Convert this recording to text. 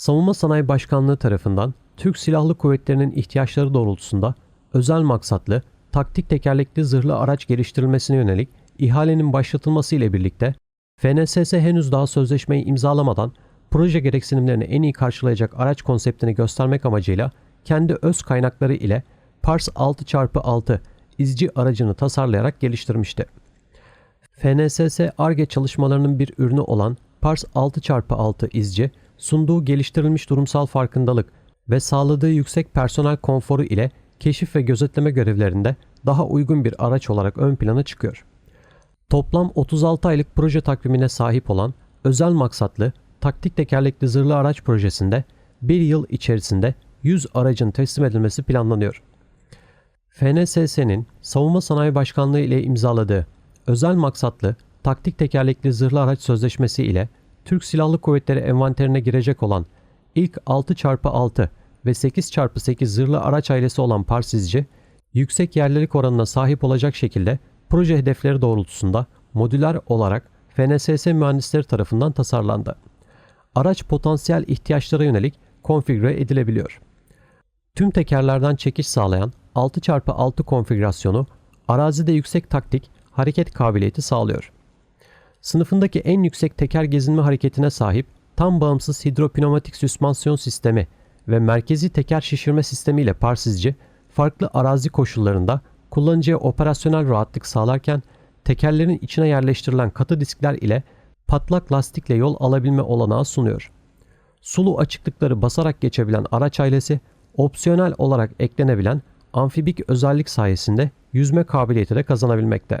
Savunma Sanayi Başkanlığı tarafından Türk Silahlı Kuvvetleri'nin ihtiyaçları doğrultusunda özel maksatlı, taktik tekerlekli zırhlı araç geliştirilmesine yönelik ihalenin başlatılması ile birlikte FNSS henüz daha sözleşmeyi imzalamadan proje gereksinimlerini en iyi karşılayacak araç konseptini göstermek amacıyla kendi öz kaynakları ile Pars 6x6 izci aracını tasarlayarak geliştirmişti. FNSS ARGE çalışmalarının bir ürünü olan Pars 6x6 izci, sunduğu geliştirilmiş durumsal farkındalık ve sağladığı yüksek personel konforu ile keşif ve gözetleme görevlerinde daha uygun bir araç olarak ön plana çıkıyor. Toplam 36 aylık proje takvimine sahip olan özel maksatlı taktik tekerlekli zırhlı araç projesinde bir yıl içerisinde 100 aracın teslim edilmesi planlanıyor. FNSS'nin Savunma Sanayi Başkanlığı ile imzaladığı özel maksatlı taktik tekerlekli zırhlı araç sözleşmesi ile Türk Silahlı Kuvvetleri envanterine girecek olan ilk 6x6 ve 8x8 zırhlı araç ailesi olan Parsizci, yüksek yerlilik oranına sahip olacak şekilde proje hedefleri doğrultusunda modüler olarak FNSS mühendisleri tarafından tasarlandı. Araç potansiyel ihtiyaçlara yönelik konfigüre edilebiliyor. Tüm tekerlerden çekiş sağlayan 6x6 konfigürasyonu arazide yüksek taktik hareket kabiliyeti sağlıyor. Sınıfındaki en yüksek teker gezinme hareketine sahip tam bağımsız hidropneumatik süspansiyon sistemi ve merkezi teker şişirme sistemi ile Parsizci, farklı arazi koşullarında kullanıcıya operasyonel rahatlık sağlarken tekerlerin içine yerleştirilen katı diskler ile patlak lastikle yol alabilme olanağı sunuyor. Sulu açıklıkları basarak geçebilen araç ailesi, opsiyonel olarak eklenebilen amfibik özellik sayesinde yüzme kabiliyeti de kazanabilmekte.